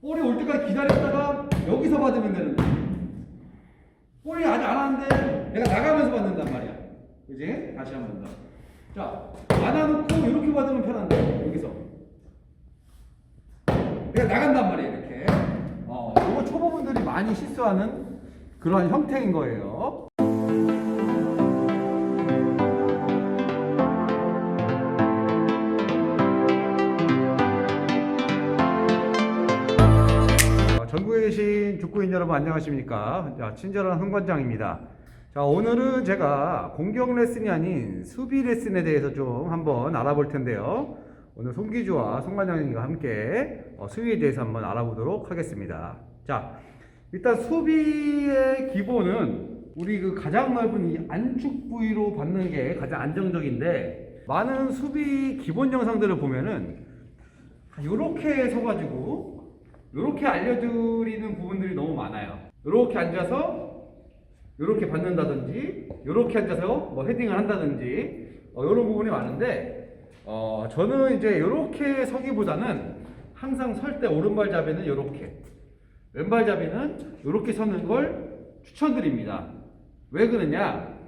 볼이 올 때까지 기다렸다가 여기서 받으면 되는데 볼이 아직 안 왔는데 내가 나가면서 받는단 말이야. 그지? 다시 한 번 더. 자, 안아놓고 이렇게 받으면 편한데 여기서 내가 나간단 말이야 이렇게. 어, 이거 초보분들이 많이 실수하는 그런 형태인 거예요. 축구인 여러분 안녕하십니까? 자, 친절한 흥관장입니다. 자, 오늘은 제가 공격 레슨이 아닌 수비 레슨에 대해서 좀 한번 알아볼 텐데요. 오늘 송기주와 송관장님과 함께 어, 수비에 대해서 한번 알아보도록 하겠습니다. 자, 일단 수비의 기본은 우리 그 가장 넓은 이 안축 부위로 받는 게 가장 안정적인데 많은 수비 기본 영상들을 보면은 이렇게 서가지고 이렇게 알려드리는 부분들이 너무 많아요. 이렇게 앉아서 이렇게 받는다든지 이렇게 앉아서 뭐 헤딩을 한다든지 어, 이런 부분이 많은데 어, 저는 이제 이렇게 서기보다는 항상 설 때 오른발 자비는 이렇게 왼발 자비는 이렇게 서는 걸 추천드립니다. 왜 그러냐?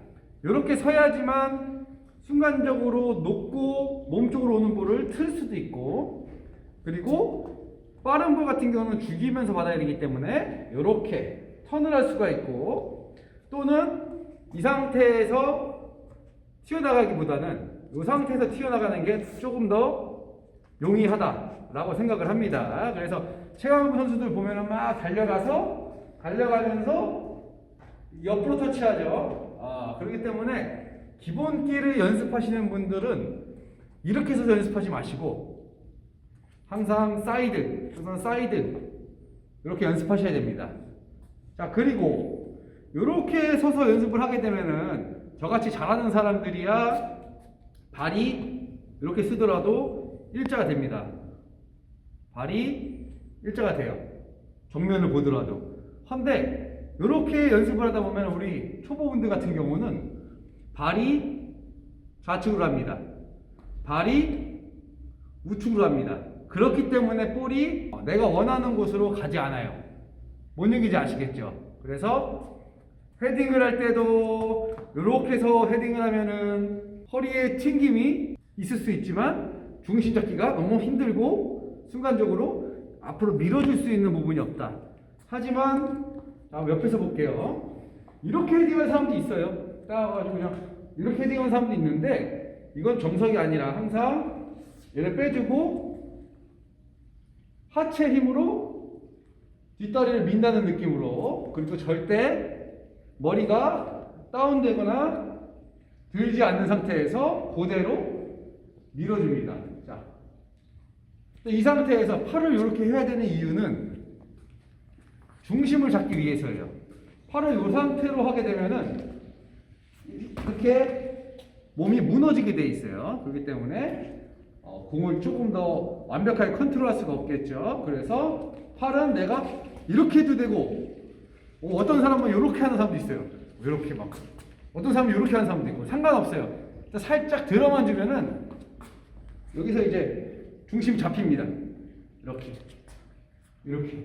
이렇게 서야지만 순간적으로 높고 몸쪽으로 오는 볼을 틀 수도 있고 그리고 빠른 볼 같은 경우는 죽이면서 받아야 되기 때문에 이렇게 턴을 할 수가 있고 또는 이 상태에서 튀어나가기보다는 이 상태에서 튀어나가는 게 조금 더 용이하다라고 생각을 합니다. 그래서 최강훈 선수들 보면은 막 달려가서 달려가면서 옆으로 터치하죠. 아, 그렇기 때문에 기본기를 연습하시는 분들은 이렇게 해서 연습하지 마시고 항상 사이드, 항상 사이드 이렇게 연습하셔야 됩니다. 자 그리고 이렇게 서서 연습을 하게 되면은 저같이 잘하는 사람들이야 발이 이렇게 쓰더라도 일자가 됩니다. 발이 일자가 돼요. 정면을 보더라도. 한데 이렇게 연습을 하다 보면 우리 초보분들 같은 경우는 발이 좌측으로 합니다. 발이 우측으로 합니다. 그렇기 때문에 볼이 내가 원하는 곳으로 가지 않아요. 뭔 얘기인지 아시겠죠? 그래서 헤딩을 할 때도 이렇게 해서 헤딩을 하면은 허리에 튕김이 있을 수 있지만 중심 잡기가 너무 힘들고 순간적으로 앞으로 밀어줄 수 있는 부분이 없다. 하지만 자, 옆에서 볼게요. 이렇게 헤딩하는 사람도 있어요. 따라가지고 그냥 이렇게 헤딩하는 사람도 있는데 이건 정석이 아니라 항상 얘를 빼주고 하체 힘으로 뒷다리를 민다는 느낌으로 그리고 절대 머리가 다운되거나 들지 않는 상태에서 그대로 밀어줍니다. 자, 이 상태에서 팔을 이렇게 해야 되는 이유는 중심을 잡기 위해서예요. 팔을 이 상태로 하게 되면은 이렇게 몸이 무너지게 돼 있어요. 그렇기 때문에 어, 공을 조금 더 완벽하게 컨트롤할 수가 없겠죠. 그래서 팔은 내가 이렇게 해도 되고 어, 어떤 사람은 이렇게 하는 사람도 있어요. 이렇게 막 어떤 사람은 이렇게 하는 사람도 있고 상관없어요. 살짝 들어만 주면은 여기서 이제 중심 잡힙니다. 이렇게 이렇게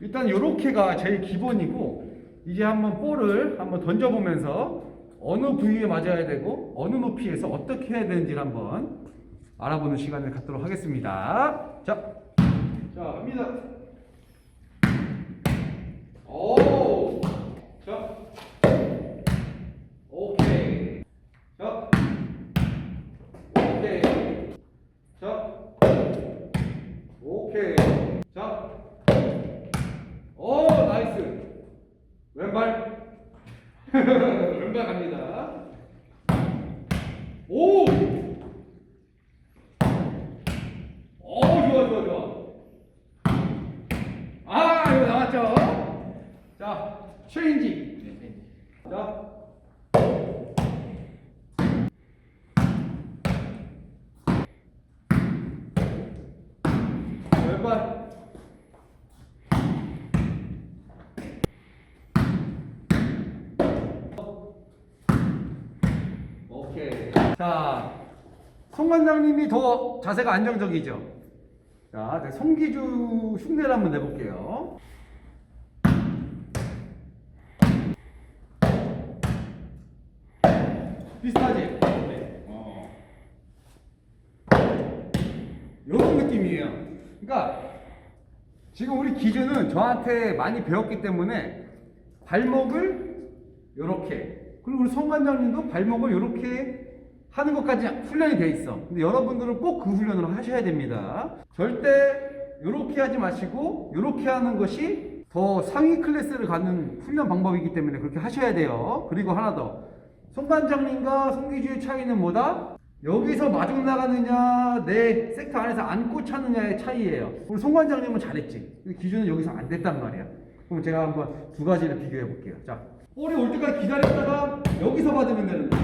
일단 이렇게가 제일 기본이고 이제 한번 볼을 한번 던져보면서 어느 부위에 맞아야 되고 어느 높이에서 어떻게 해야 되는지를 한번 알아보는 시간을 갖도록 하겠습니다. 자, 자 갑니다. 오, 자, 오케이, 자, 오케이, 자, 오케이, 자. 오 나이스. 왼발 왼발 갑니다. 오! 오 좋아 좋아 좋아. 아 이거 나왔죠? 자 체인지 오케이. 자, 송 관장님이 더 자세가 안정적이죠? 자, 이제 송기주 흉내를 한번 내볼게요. 비슷하지? 네. 어. 요런 느낌이에요. 그러니까 지금 우리 기준은 저한테 많이 배웠기 때문에 발목을 요렇게 그리고 우리 성관장님도 발목을 요렇게 하는 것까지 훈련이 돼 있어. 근데 여러분들은 꼭 그 훈련을 하셔야 됩니다. 절대 요렇게 하지 마시고 요렇게 하는 것이 더 상위 클래스를 갖는 훈련 방법이기 때문에 그렇게 하셔야 돼요. 그리고 하나 더. 송관장님과 송기주의 차이는 뭐다? 여기서 마중 나가느냐, 내 섹터 안에서 안고 차느냐의 차이예요. 우리 송관장님은 잘했지. 기준은 여기서 안 됐단 말이야. 그럼 제가 한번 두 가지를 비교해 볼게요. 자, 볼이 올 때까지 기다렸다가 여기서 받으면 되는데,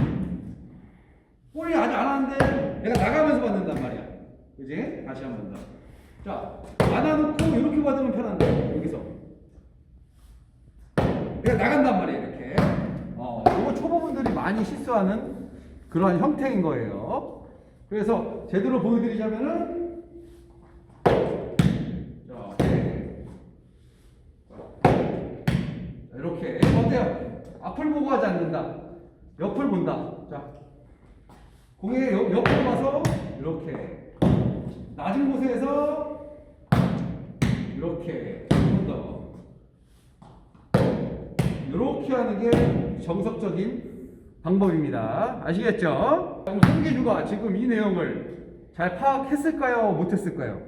볼이 아직 안 왔는데 내가 나가면서 받는단 말이야. 그지? 다시 한 번 더. 자, 안아놓고 이렇게 받으면 편한데, 여기서. 내가 나간단 말이야, 이렇게. 어, 이거 초보분들이 많이 실수하는 그러한 형태인 거예요. 그래서 제대로 보여드리자면은, 자, 네. 이렇게. 어때요? 앞을 보고 하지 않는다. 옆을 본다. 자, 공의 옆, 옆으로 봐서 이렇게. 낮은 곳에서 이렇게. 한번 더. 이렇게 하는 게 정석적인 방법입니다. 아시겠죠? 그럼 손기주가 지금 이 내용을 잘 파악했을까요? 못했을까요?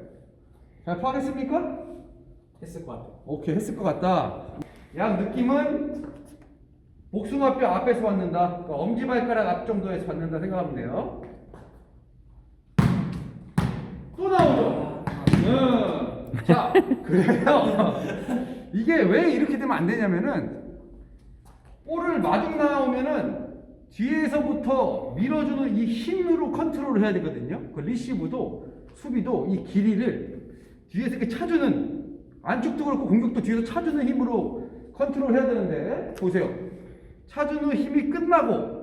잘 파악했습니까? 했을 것 같아요. 오케이 했을 것 같다. 약 느낌은 복숭아뼈 앞에서 받는다. 그러니까 엄지발가락 앞 정도에서 받는다 생각하면 돼요. 또 나오죠. 응. 자, 그래요. 이게 왜 이렇게 되면 안 되냐면은 볼을 마중 나오면은 뒤에서부터 밀어주는 이 힘으로 컨트롤을 해야 되거든요. 그 리시브도 수비도 이 길이를 뒤에서 이렇게 차주는 안쪽도 그렇고 공격도 뒤에서 차주는 힘으로 컨트롤 해야 되는데 보세요. 차주는 힘이 끝나고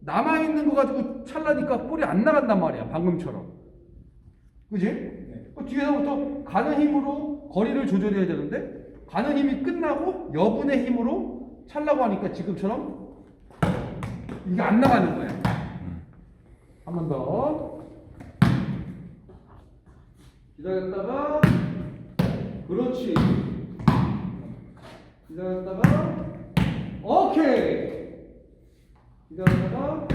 남아 있는 거 가지고 찰라니까 볼이 안 나간단 말이야. 방금처럼. 그지? 그 뒤에서부터 가는 힘으로 거리를 조절해야 되는데 가는 힘이 끝나고 여분의 힘으로 찰라고 하니까 지금처럼 이게 안 나가는 거야. 한 번 더. 기다렸다가 그렇지. 기다렸다가 오케이. 기다렸다가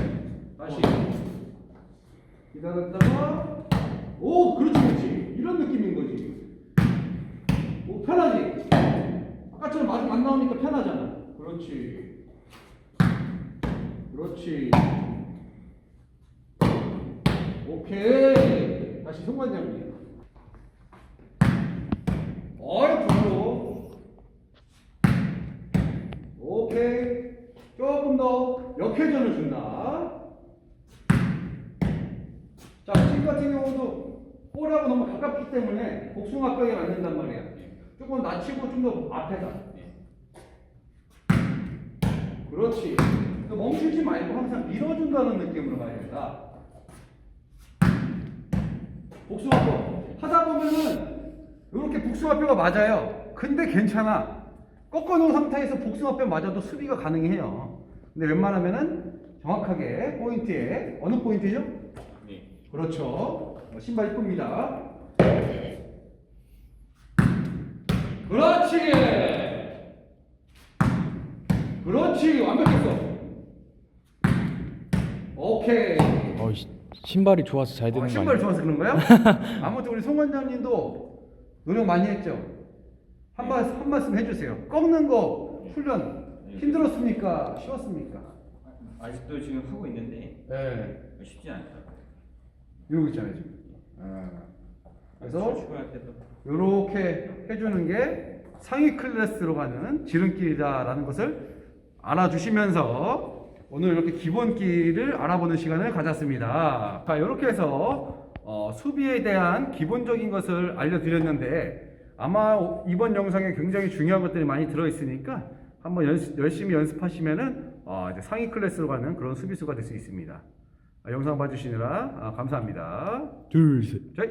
다시. 기다렸다가 오 그렇지 그렇지 이런 느낌인 거지. 오 편하지. 아까처럼 마중 안 나오니까 편하잖아. 그렇지. 그렇지. 오케이. 다시 손관장님. 어이, 부러워. 오케이. 조금 더 역회전을 준다. 자, 지금 같은 경우도 볼하고 너무 가깝기 때문에 복숭아뼈에 맞는단 말이야. 조금 낮추고 좀 더 앞에다. 그렇지. 그러니까 멈추지 말고 항상 밀어준다는 느낌으로 가야 된다. 복숭아뼈 하다 보면은 이렇게 복숭아뼈가 맞아요. 근데 괜찮아. 꺾어놓은 상태에서 복숭아뼈 맞아도 수비가 가능해요. 근데 웬만하면은 정확하게 포인트에 어느 포인트죠? 네. 그렇죠. 어, 신발 이쁩니다. 그렇지. 그렇지. 완벽했어. 오케이. 어, 시- 신발이 좋아서 잘 되는 어, 거 신발 아니에요? 좋아서 그런 거야? 아무튼 우리 송 원장님도 노력 많이 했죠. 한, 말, 한 말씀 해주세요. 꺾는 거 훈련 힘들었습니까? 쉬웠습니까? 아직도 지금 하고 있는데 네. 쉽지 않더라고요. 이러고 있잖아요 지금. 아. 그래서 출근할 때도 이렇게 해주는 게 상위 클래스로 가는 지름길이다라는 것을 알아주시면서 오늘 이렇게 기본기를 알아보는 시간을 가졌습니다. 자, 이렇게 해서 어, 수비에 대한 기본적인 것을 알려드렸는데 아마 이번 영상에 굉장히 중요한 것들이 많이 들어있으니까 한번 연습- 열심히 연습하시면은 어, 이제 상위 클래스로 가는 그런 수비수가 될 수 있습니다. 아, 영상 봐주시느라 아, 감사합니다. 둘, 셋. 저희